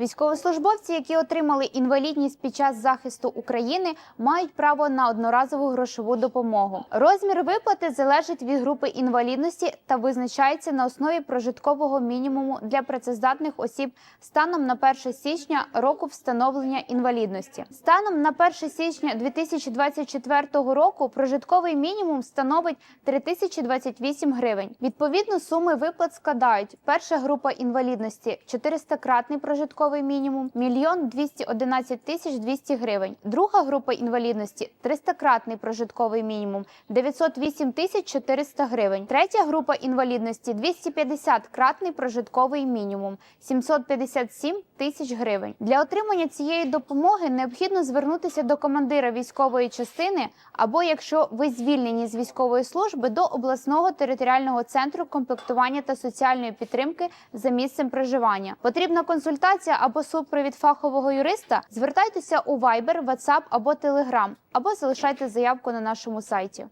Військовослужбовці, які отримали інвалідність під час захисту України, мають право на одноразову грошову допомогу. Розмір виплати залежить від групи інвалідності та визначається на основі прожиткового мінімуму для працездатних осіб станом на 1 січня року встановлення інвалідності. Станом на 1 січня 2024 року прожитковий мінімум становить 3028 гривень. Відповідно, суми виплат складають: перша група інвалідності 400-кратний прожитковий мінімум 1 211 тисяч 200 гривень. Друга група інвалідності 300-кратний прожитковий мінімум 908 тисяч 400 гривень. Третя група інвалідності 250-кратний прожитковий мінімум 757 тисяч гривень. Для отримання цієї допомоги необхідно звернутися до командира військової частини або, якщо ви звільнені з військової служби, до обласного територіального центру комплектування та соціальної підтримки за місцем проживання. Потрібна консультація або супровід фахового юриста. Звертайтеся у Viber, WhatsApp або Telegram, або залишайте заявку на нашому сайті.